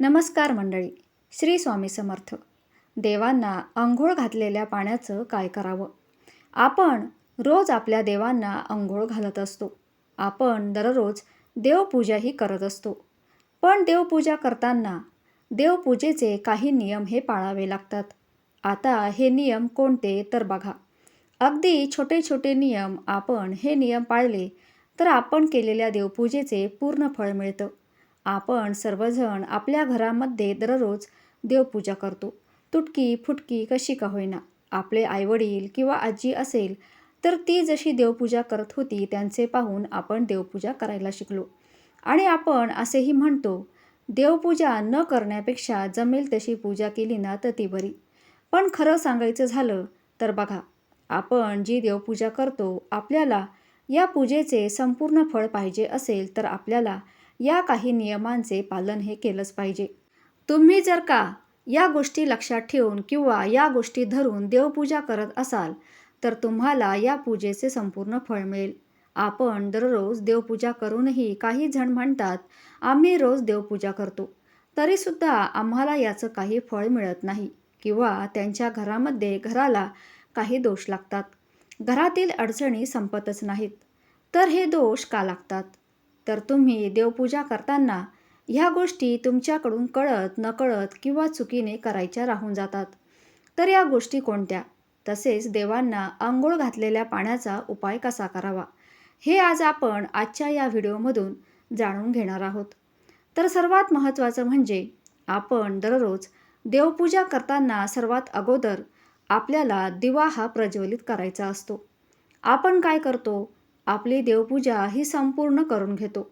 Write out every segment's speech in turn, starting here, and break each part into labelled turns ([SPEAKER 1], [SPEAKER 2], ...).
[SPEAKER 1] नमस्कार मंडळी. श्री स्वामी समर्थ. देवांना आंघोळ घातलेल्या पाण्याचं काय करावं? आपण रोज आपल्या देवांना आंघोळ घालत असतो. आपण दररोज देवपूजाही करत असतो. पण देवपूजा करताना देवपूजेचे काही नियम हे पाळावे लागतात. आता हे नियम कोणते तर बघा. अगदी छोटे छोटे नियम आपण हे नियम पाळले तर आपण केलेल्या देवपूजेचे पूर्ण फळ मिळतं. आपण सर्वजण आपल्या घरामध्ये दररोज देवपूजा करतो. तुटकी फुटकी कशी का होईना? आपले आईवडील किंवा आजी असेल तर ती जशी देवपूजा करत होती त्यांचे पाहून आपण देवपूजा करायला शिकलो. आणि आपण असेही म्हणतो देवपूजा न करण्यापेक्षा जमेल तशी पूजा केली ना तर ती बरी. पण खरं सांगायचं झालं तर बघा आपण जी देवपूजा करतो आपल्याला या पूजेचे संपूर्ण फळ पाहिजे असेल तर आपल्याला या काही नियमांचे पालन हे केलंच पाहिजे. तुम्ही जर का या गोष्टी लक्षात ठेवून किंवा या गोष्टी धरून देवपूजा करत असाल तर तुम्हाला या पूजेचे संपूर्ण फळ मिळेल. आपण दररोज देवपूजा करूनही काही जण म्हणतात आम्ही रोज देवपूजा करतो. तरीसुद्धा आम्हाला याचं काही फळ मिळत नाही किंवा त्यांच्या घरामध्ये घराला काही दोष लागतात. घरातील अडचणी संपतच नाहीत. तर हे दोष का लागतात? तर तुम्ही देवपूजा करताना ह्या गोष्टी तुमच्याकडून कळत नकळत किंवा चुकीने करायच्या राहून जातात. तर या गोष्टी कोणत्या? तसेच देवांना आंघोळ घातलेल्या पाण्याचा उपाय कसा करावा? हे आज आपण आजच्या या व्हिडिओमधून जाणून घेणार आहोत. तर सर्वात महत्त्वाचं म्हणजे आपण दररोज देवपूजा करताना सर्वात अगोदर आपल्याला दिवा हा प्रज्वलित करायचा असतो. आपण काय करतो? आपली देवपूजा ही संपूर्ण करून घेतो.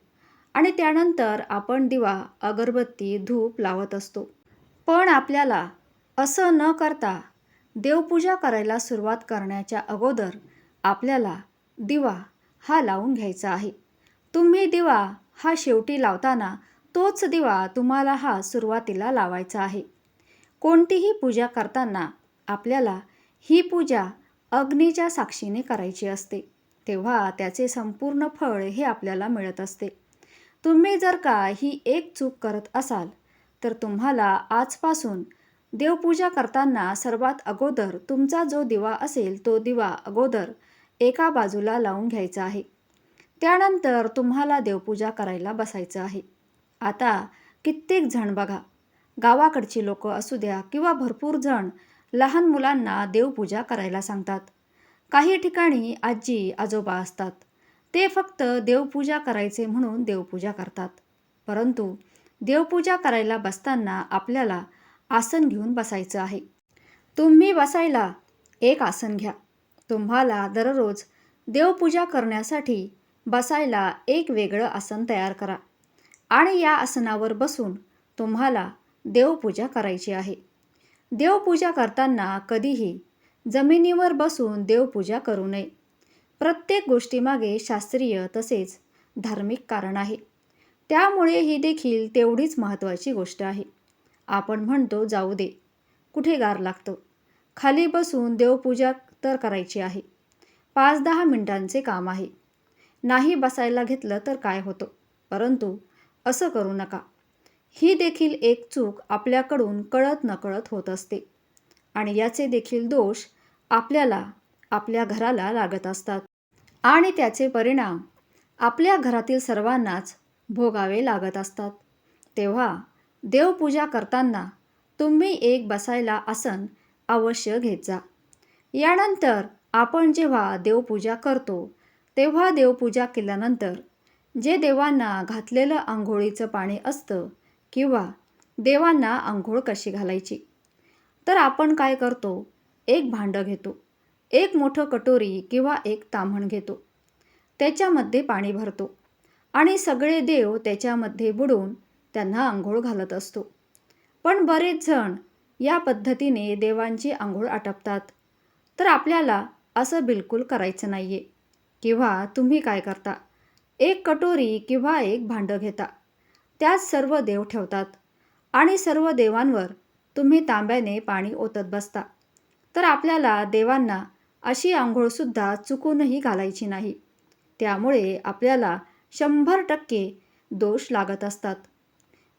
[SPEAKER 1] आणि त्यानंतर आपण दिवा अगरबत्ती धूप लावत असतो. पण आपल्याला असं न करता देवपूजा करायला सुरुवात करण्याच्या अगोदर आपल्याला दिवा हा लावून घ्यायचा आहे. तुम्ही दिवा हा शेवटी लावताना तोच दिवा तुम्हाला हा सुरुवातीला लावायचा आहे. कोणतीही पूजा करताना आपल्याला ही पूजा अग्नीच्या साक्षीने करायची असते. तेव्हा त्याचे संपूर्ण फळ हे आपल्याला मिळत असते. तुम्ही जर का ही एक चूक करत असाल तर तुम्हाला आजपासून देवपूजा करताना सर्वात अगोदर तुमचा जो दिवा असेल तो दिवा अगोदर एका बाजूला लावून घ्यायचा आहे. त्यानंतर तुम्हाला देवपूजा करायला बसायचं आहे. आता कित्येक जण बघा गावाकडची लोक असू द्या किंवा भरपूर जण लहान मुलांना देवपूजा करायला सांगतात. काही ठिकाणी आजी आजोबा असतात. ते फक्त देवपूजा करायचे म्हणून देवपूजा करतात. परंतु देवपूजा करायला बसताना आपल्याला आसन घेऊन बसायचं आहे. तुम्ही बसायला एक आसन घ्या. तुम्हाला दररोज देवपूजा करण्यासाठी बसायला एक वेगळं आसन तयार करा. आणि या आसनावर बसून तुम्हाला देवपूजा करायची आहे. देवपूजा करताना कधीही जमिनीवर बसून देवपूजा करू नये. प्रत्येक गोष्टीमागे शास्त्रीय तसेच धार्मिक कारण आहे. त्यामुळे ही देखील तेवढीच महत्त्वाची गोष्ट आहे. आपण म्हणतो जाऊ दे. कुठे गार लागतं? खाली बसून देवपूजा तर करायची आहे. पाच दहा मिनिटांचे काम आहे. नाही बसायला घेतलं तर काय होतं? परंतु असं करू नका. ही देखील एक चूक आपल्याकडून कळत नकळत होत असते. आणि याचे देखील दोष आपल्याला आपल्या घराला लागत असतात. आणि त्याचे परिणाम आपल्या घरातील सर्वांनाच भोगावे लागत असतात. तेव्हा देवपूजा करताना तुम्ही एक बसायला आसन अवश्य घेत जा. यानंतर आपण जेव्हा देवपूजा करतो तेव्हा देवपूजा केल्यानंतर जे देवांना घातलेलं आंघोळीचं पाणी असतं किंवा देवांना आंघोळ कशी घालायची? तर आपण काय करतो? एक भांडं घेतो एक मोठं कटोरी किंवा एक ताम्हण घेतो. त्याच्यामध्ये पाणी भरतो आणि सगळे देव त्याच्यामध्ये बुडून त्यांना आंघोळ घालत असतो. पण बरेच जण या पद्धतीने देवांची आंघोळ आटपतात. तर आपल्याला असं बिलकुल करायचं नाही आहे किंवा तुम्ही काय करता? एक कटोरी किंवा एक भांडं घेता. त्यात सर्व देव ठेवतात आणि सर्व देवांवर तुम्ही तांब्याने पाणी ओतत बसता. तर आपल्याला देवांना अशी आंघोळसुद्धा चुकूनही घालायची नाही. त्यामुळे आपल्याला शंभर टक्के दोष लागत असतात.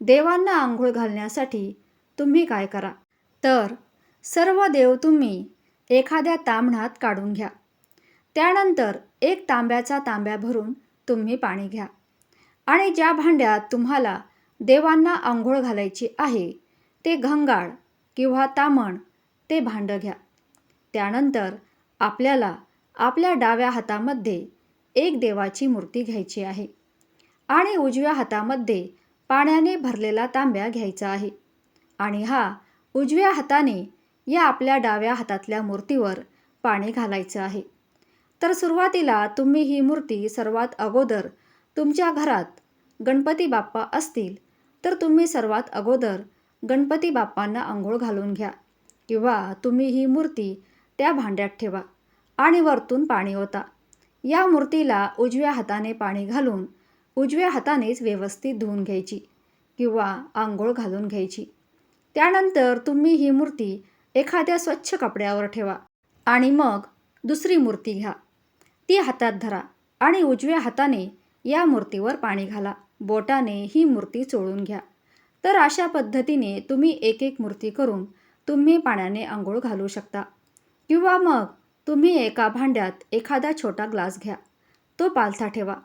[SPEAKER 1] देवांना आंघोळ घालण्यासाठी तुम्ही काय करा? तर सर्व देव तुम्ही एखाद्या तांबणात काढून घ्या. त्यानंतर एक तांब्याचा तांब्या भरून तुम्ही पाणी घ्या. आणि ज्या भांड्यात तुम्हाला देवांना आंघोळ घालायची आहे ते घंगाळ किंवा तामण ते भांडं घ्या. त्यानंतर आपल्याला आपल्या डाव्या हातामध्ये एक देवाची मूर्ती घ्यायची आहे आणि उजव्या हातामध्ये पाण्याने भरलेला तांब्या घ्यायचा आहे. आणि हा उजव्या हाताने या आपल्या डाव्या हातातल्या मूर्तीवर पाणी घालायचं आहे. तर सुरुवातीला तुम्ही ही मूर्ती सर्वात अगोदर तुमच्या घरात गणपती बाप्पा असतील तर तुम्ही सर्वात अगोदर गणपती बाप्पांना आंघोळ घालून घ्या. किंवा तुम्ही ही मूर्ती त्या भांड्यात ठेवा आणि वरतून पाणी ओता. या मूर्तीला उजव्या हाताने पाणी घालून उजव्या हातानेच व्यवस्थित धुवून घ्यायची किंवा आंघोळ घालून घ्यायची. त्यानंतर तुम्ही ही मूर्ती एखाद्या स्वच्छ कपड्यावर ठेवा आणि मग दुसरी मूर्ती घ्या. ती हातात धरा आणि उजव्या हाताने या मूर्तीवर पाणी घाला. बोटाने ही मूर्ती चोळून घ्या. तर अशा पद्धतीने तुम्ही एक एक मूर्ती करून तुम्ही पाण्याने आंघोळ घालू शकता. किंवा मग तुम्ही एका भांड्यात एखादा छोटा ग्लास घ्या. तो पालथा ठेवा.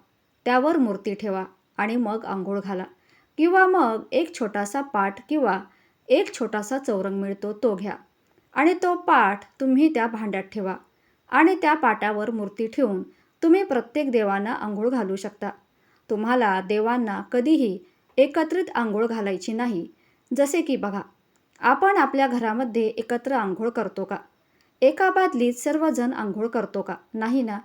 [SPEAKER 1] त्यावर मूर्ती ठेवा आणि मग आंघोळ घाला. किंवा मग एक छोटासा पाठ किंवा एक छोटासा चौरंग मिळतो तो घ्या. आणि तो पाठ तुम्ही त्या भांड्यात ठेवा. आणि त्या पाटावर मूर्ती ठेवून तुम्ही प्रत्येक देवांना आंघोळ घालू शकता. तुम्हाला देवांना कधीही एकत्रित आंघोळ घालायची नाही. जसे की बघा आपण आपल्या घरामध्ये एकत्र आंघोळ करतो का? एका बादलीत सर्वजण आंघोळ करतो का? नाही ना?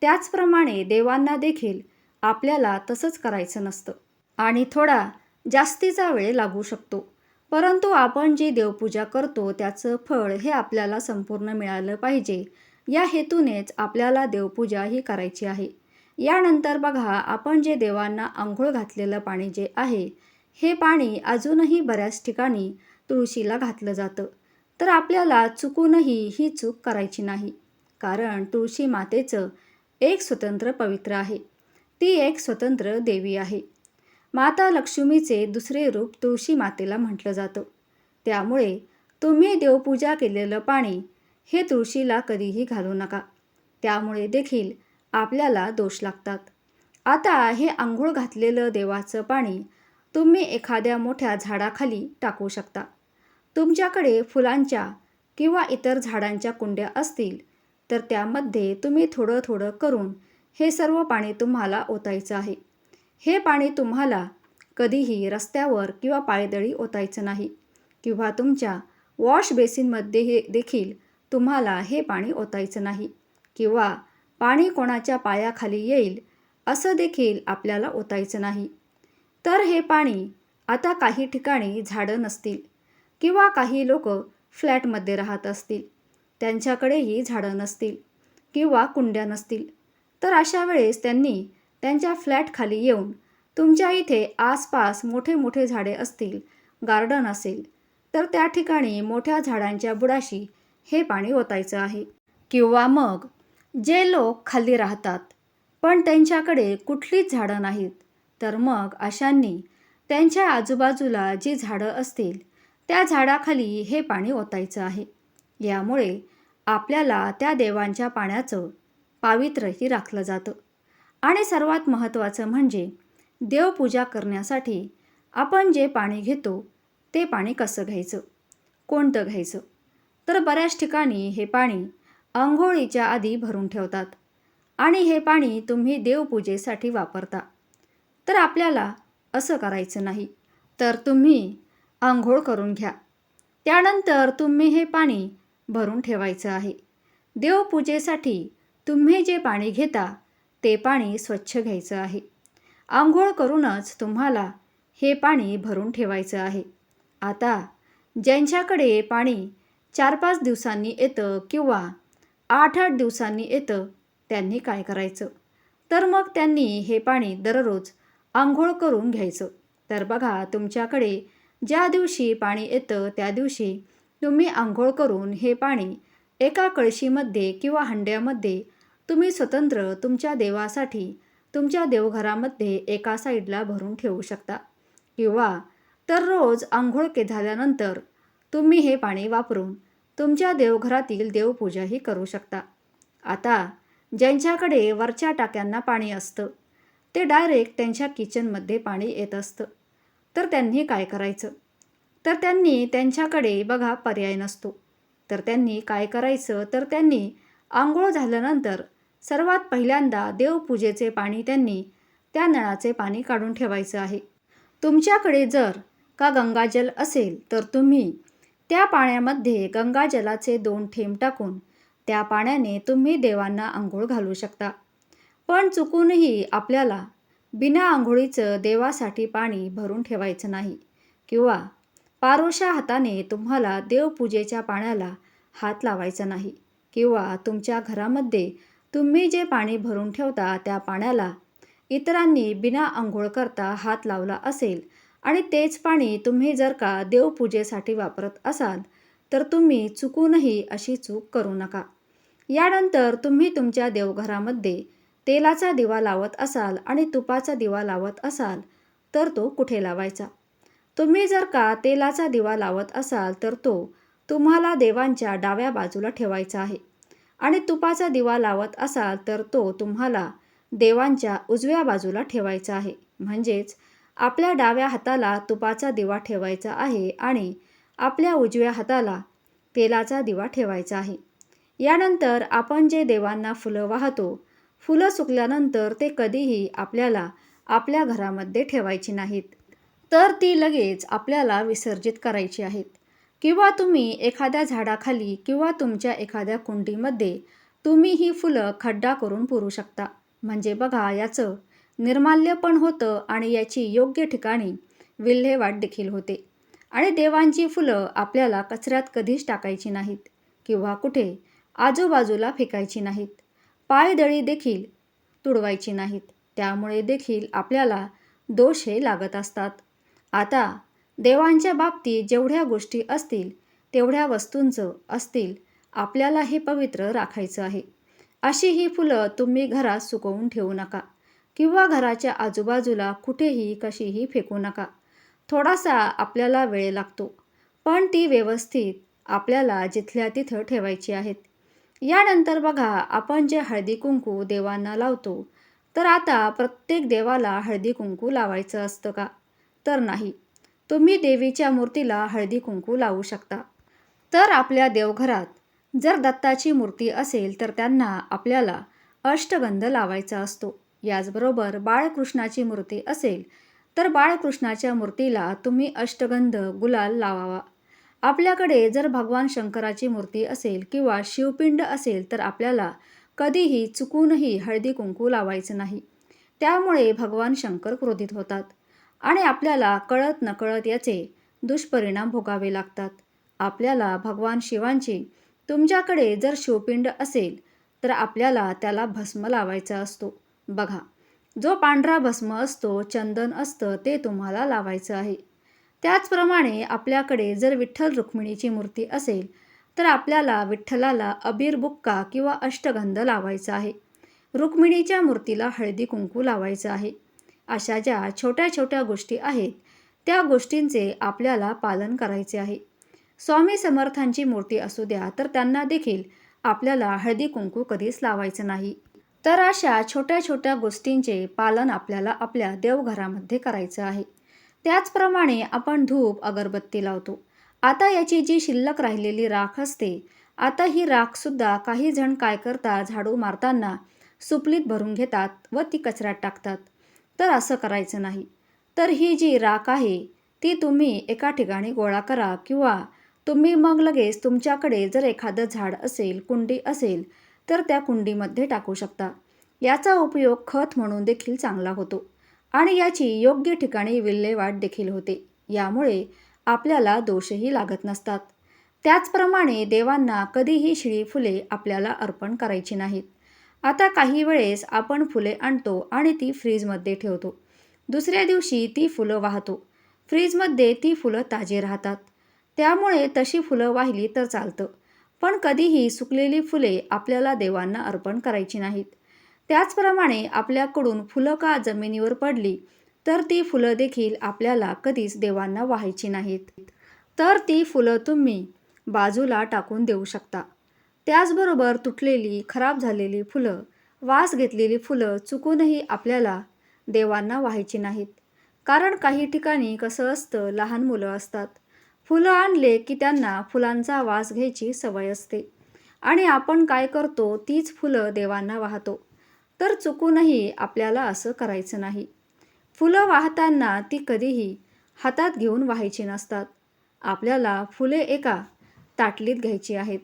[SPEAKER 1] त्याचप्रमाणे देवांना देखील आपल्याला तसंच करायचं नसतं. आणि थोडा जास्तीचा वेळ लागू शकतो. परंतु आपण जी देवपूजा करतो त्याचं फळ हे आपल्याला संपूर्ण मिळालं पाहिजे. या हेतूनेच आपल्याला देवपूजा ही करायची आहे. यानंतर बघा आपण जे देवांना आंघोळ घातलेलं पाणी जे आहे हे पाणी अजूनही बऱ्याच ठिकाणी तुळशीला घातलं जातं. तर आपल्याला चुकूनही ही चूक करायची नाही. कारण तुळशी मातेचं एक स्वतंत्र पवित्र आहे. ती एक स्वतंत्र देवी आहे. माता लक्ष्मीचे दुसरे रूप तुळशी मातेला म्हटलं जातं. त्यामुळे तुम्ही देवपूजा केलेलं पाणी हे तुळशीला कधीही घालू नका. त्यामुळे देखील आपल्याला दोष लागतात. आता हे आंघोळ घातलेलं देवाचं पाणी तुम्ही एखाद्या मोठ्या झाडाखाली टाकू शकता. तुमच्याकडे फुलांच्या किंवा इतर झाडांच्या कुंड्या असतील तर त्यामध्ये तुम्ही थोडं थोडं करून हे सर्व पाणी तुम्हाला ओतायचं आहे. हे पाणी तुम्हाला कधीही रस्त्यावर किंवा पायदळी ओतायचं नाही किंवा तुमच्या वॉश बेसिनमध्ये हे देखील तुम्हाला हे पाणी ओतायचं नाही किंवा पाणी कोणाच्या पायाखाली येईल असं देखील आपल्याला ओतायचं नाही. तर हे पाणी आता काही ठिकाणी झाडं नसतील. किंवा काही लोक फ्लॅटमध्ये राहत असतील. त्यांच्याकडेही झाडं नसतील किंवा कुंड्या नसतील. तर अशा वेळेस त्यांनी त्यांच्या फ्लॅटखाली येऊन तुमच्या इथे आसपास मोठे मोठे झाडे असतील गार्डन असेल तर त्या ठिकाणी मोठ्या झाडांच्या बुडाशी हे पाणी ओतायचं आहे. किंवा मग जे लोक खाली राहतात पण त्यांच्याकडे कुठलीच झाडं नाहीत तर मग अशांनी त्यांच्या आजूबाजूला जी झाडं असतील त्या झाडाखाली हे पाणी ओतायचं आहे. यामुळे आपल्याला त्या देवांच्या पाण्याचं पावित्र्यही राखलं जातं. आणि सर्वात महत्त्वाचं म्हणजे देवपूजा करण्यासाठी आपण जे पाणी घेतो ते पाणी कसं घ्यायचं? कोणतं घ्यायचं? तर बऱ्याच ठिकाणी हे पाणी आंघोळीच्या आधी भरून ठेवतात. आणि हे पाणी तुम्ही देवपूजेसाठी वापरता. तर आपल्याला असं करायचं नाही. तर तुम्ही आंघोळ करून घ्या. त्यानंतर तुम्ही हे पाणी भरून ठेवायचं आहे. देवपूजेसाठी तुम्ही जे पाणी घेता ते पाणी स्वच्छ घ्यायचं आहे. आंघोळ करूनच तुम्हाला हे पाणी भरून ठेवायचं आहे. आता ज्यांच्याकडे पाणी चार पाच दिवसांनी येतं किंवा आठ आठ दिवसांनी येतं त्यांनी काय करायचं? तर मग त्यांनी हे पाणी दररोज आंघोळ करून घ्यायचं. तर बघा तुमच्याकडे ज्या दिवशी पाणी येतं त्या दिवशी तुम्ही आंघोळ करून हे पाणी एका कळशीमध्ये किंवा हंड्यामध्ये तुम्ही स्वतंत्र तुमच्या देवासाठी तुमच्या देवघरामध्ये एका साईडला भरून ठेवू शकता. किंवा तर रोज आंघोळ के झाल्यानंतर तुम्ही हे पाणी वापरून तुमच्या देवघरातील देवपूजाही करू शकता. आता ज्यांच्याकडे वरच्या टाक्यांना पाणी असतं ते डायरेक्ट त्यांच्या किचनमध्ये पाणी येत असतं. तर त्यांनी काय करायचं? तर त्यांनी त्यांच्याकडे बघा पर्याय नसतो. तर त्यांनी काय करायचं? तर त्यांनी आंघोळ झाल्यानंतर सर्वात पहिल्यांदा देवपूजेचे पाणी त्यांनी त्या नळाचे पाणी काढून ठेवायचं आहे. तुमच्याकडे जर का गंगाजल असेल तर तुम्ही त्या पाण्यामध्ये गंगाजलाचे दोन थेंब टाकून त्या पाण्याने तुम्ही देवांना आंघोळ घालू शकता. पण चुकूनही आपल्याला बिना आंघोळीचं देवासाठी पाणी भरून ठेवायचं नाही. किंवा पारोशा हाताने तुम्हाला देवपूजेच्या पाण्याला हात लावायचा नाही. किंवा तुमच्या घरामध्ये तुम्ही जे पाणी भरून ठेवता त्या पाण्याला इतरांनी बिना आंघोळ करता हात लावला असेल आणि तेच पाणी तुम्ही जर का देवपूजेसाठी वापरत असाल तर तुम्ही चुकूनही अशी चूक करू नका. यानंतर तुम्ही तुमच्या देवघरामध्ये तेलाचा दिवा लावत असाल आणि तुपाचा दिवा लावत असाल तर तो कुठे लावायचा? तुम्ही जर का तेलाचा दिवा लावत असाल तर तो तुम्हाला देवांच्या डाव्या बाजूला ठेवायचा आहे. आणि तुपाचा दिवा लावत असाल तर तो तुम्हाला देवांच्या उजव्या बाजूला ठेवायचा आहे. म्हणजेच आपल्या डाव्या हाताला तुपाचा दिवा ठेवायचा आहे आणि आपल्या उजव्या हाताला तेलाचा दिवा ठेवायचा आहे. यानंतर आपण जे देवांना फुलं वाहतो फुलं सुकल्यानंतर ते कधीही आपल्याला आपल्या घरामध्ये ठेवायची नाहीत. तर ती लगेच आपल्याला विसर्जित करायची आहेत. किंवा तुम्ही एखाद्या झाडाखाली किंवा तुमच्या एखाद्या कुंडीमध्ये तुम्ही ही फुलं खड्डा करून पुरू शकता. म्हणजे बघा याचं निर्माल्य पण होतं आणि याची योग्य ठिकाणी विल्हेवाट देखील होते. आणि देवांची फुलं आपल्याला कचऱ्यात कधीच टाकायची नाहीत किंवा कुठे आजूबाजूला फेकायची नाहीत. पायदळी देखील तुडवायची नाहीत. त्यामुळे देखील आपल्याला दोष हे लागत असतात. आता देवांच्या बाबतीत जेवढ्या गोष्टी असतील तेवढ्या वस्तूंचं असतील आपल्याला हे पवित्र राखायचं आहे. अशी ही फुलं तुम्ही घरात सुकवून ठेवू नका किंवा घराच्या आजूबाजूला कुठेही कशीही फेकू नका. थोडासा आपल्याला वेळ लागतो पण ती व्यवस्थित आपल्याला जिथल्या तिथं ठेवायची आहेत. यानंतर बघा आपण जे हळदी कुंकू देवांना लावतो तर आता प्रत्येक देवाला हळदी कुंकू लावायचं असतं का? तर नाही. तुम्ही देवीच्या मूर्तीला हळदी कुंकू लावू शकता. तर आपल्या देवघरात जर दत्ताची मूर्ती असेल तर त्यांना आपल्याला अष्टगंध लावायचा असतो. याचबरोबर बाळकृष्णाची मूर्ती असेल तर बाळकृष्णाच्या मूर्तीला तुम्ही अष्टगंध गुलाल लावावा. आपल्याकडे जर भगवान शंकराची मूर्ती असेल किंवा शिवपिंड असेल तर आपल्याला कधीही चुकूनही हळदी कुंकू लावायचं नाही. त्यामुळे भगवान शंकर क्रोधित होतात आणि आपल्याला कळत नकळत याचे दुष्परिणाम भोगावे लागतात. आपल्याला भगवान शिवांची तुमच्याकडे जर शिवपिंड असेल तर आपल्याला त्याला भस्म लावायचा असतो. बघा जो पांढरा भस्म असतो चंदन असतं ते तुम्हाला लावायचं आहे. त्याचप्रमाणे आपल्याकडे जर विठ्ठल रुक्मिणीची मूर्ती असेल तर आपल्याला विठ्ठलाला अबीर बुक्का किंवा अष्टगंध लावायचा आहे. रुक्मिणीच्या मूर्तीला हळदी कुंकू लावायचं आहे. अशा ज्या छोट्या छोट्या गोष्टी आहेत त्या गोष्टींचे आपल्याला पालन करायचे आहे. स्वामी समर्थांची मूर्ती असू द्या तर त्यांना देखील आपल्याला हळदी कुंकू कधीच लावायचं नाही. तर अशा छोट्या छोट्या गोष्टींचे पालन आपल्याला आपल्या देवघरामध्ये करायचं आहे. त्याचप्रमाणे आपण धूप अगरबत्ती लावतो. आता याची जी शिल्लक राहिलेली राख असते आता ही राखसुद्धा काही जण काय करतात झाडू मारताना सुपलीत भरून घेतात व ती कचऱ्यात टाकतात. तर असं करायचं नाही. तर ही जी राख आहे ती तुम्ही एका ठिकाणी गोळा करा किंवा तुम्ही मग लगेच तुमच्याकडे जर एखादं झाड असेल कुंडी असेल तर त्या कुंडीमध्ये टाकू शकता. याचा उपयोग खत म्हणून देखील चांगला होतो. आणि याची योग्य ठिकाणी विल्हेवाट देखील होते. यामुळे आपल्याला दोषही लागत नसतात. त्याचप्रमाणे देवांना कधीही शिळी फुले आपल्याला अर्पण करायची नाहीत. आता काही वेळेस आपण फुले आणतो आणि ती फ्रीजमध्ये ठेवतो. दुसऱ्या दिवशी ती फुलं वाहतो. फ्रीजमध्ये ती फुलं ताजी राहतात. त्यामुळे तशी फुलं वाहिली तर चालतं. पण कधीही सुकलेली फुले आपल्याला देवांना अर्पण करायची नाहीत. त्याचप्रमाणे आपल्याकडून फुलं का जमिनीवर पडली तर ती फुलं देखील आपल्याला कधीच देवांना वाहायची नाहीत. तर ती फुलं तुम्ही बाजूला टाकून देऊ शकता. त्याचबरोबर तुटलेली खराब झालेली फुलं वास घेतलेली फुलं चुकूनही आपल्याला देवांना वाहायची नाहीत. कारण काही ठिकाणी कसं असतं लहान मुलं असतात. फुलं आणले की त्यांना फुलांचा वास घ्यायची सवय असते. आणि आपण काय करतो तीच फुलं देवांना वाहतो. तर चुकूनही आपल्याला असं करायचं नाही. फुलं वाहताना ती कधीही हातात घेऊन व्हायची नसतात. आपल्याला फुले एका ताटलीत घ्यायची आहेत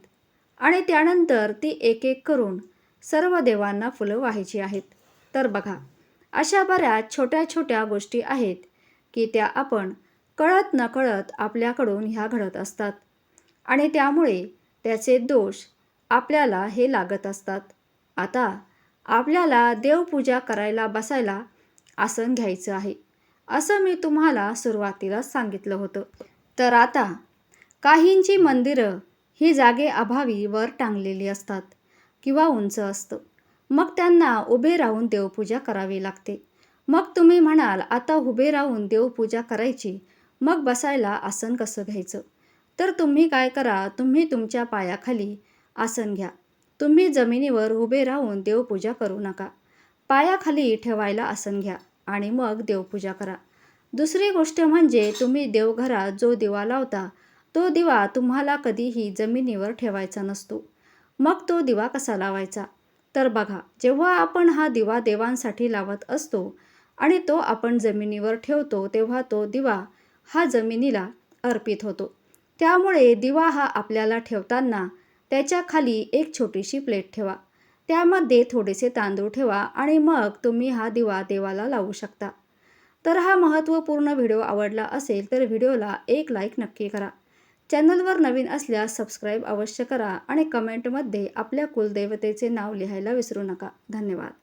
[SPEAKER 1] आणि त्यानंतर ती एक एक करून सर्व देवांना फुलं व्हायची आहेत. तर बघा अशा बऱ्याच छोट्या छोट्या गोष्टी आहेत की त्या आपण कळत नकळत आपल्याकडून ह्या घडत असतात आणि त्यामुळे त्याचे दोष आपल्याला हे लागत असतात. आता आपल्याला देवपूजा करायला बसायला आसन घ्यायचं आहे. असं मी तुम्हाला सुरुवातीला सांगितलं होतं. तर आता काहींची मंदिरं ही जागे अभावी वर टांगलेली असतात किंवा उंच असतं. मग त्यांना उभे राहून देवपूजा करावी लागते. मग तुम्ही म्हणाल आता उभे राहून देवपूजा करायची. मग बसायला आसन कसं घ्यायचं? तर तुम्ही काय करा तुम्ही तुमच्या पायाखाली आसन घ्या. तुम्ही जमिनीवर उभे राहून देवपूजा करू नका. पायाखाली ठेवायला आसन घ्या आणि मग देवपूजा करा. दुसरी गोष्ट म्हणजे तुम्ही देवघरात जो दिवा लावता तो दिवा तुम्हाला कधीही जमिनीवर ठेवायचा नसतो. मग तो दिवा कसा लावायचा? तर बघा जेव्हा आपण हा दिवा देवांसाठी लावत असतो आणि तो आपण जमिनीवर ठेवतो तेव्हा तो दिवा हा जमिनीला अर्पित होतो. त्यामुळे दिवा हा आपल्याला ठेवताना त्याच्याखाली एक छोटीशी प्लेट ठेवा. त्यामध्ये थोडेसे तांदूळ ठेवा आणि मग तुम्ही हा दिवा देवाला लावू शकता. तर हा महत्त्वपूर्ण व्हिडिओ आवडला असेल तर व्हिडिओला एक लाईक नक्की करा. चॅनलवर नवीन असल्यास सबस्क्राईब अवश्य करा आणि कमेंटमध्ये आपल्या कुलदेवतेचे नाव लिहायला विसरू नका. धन्यवाद.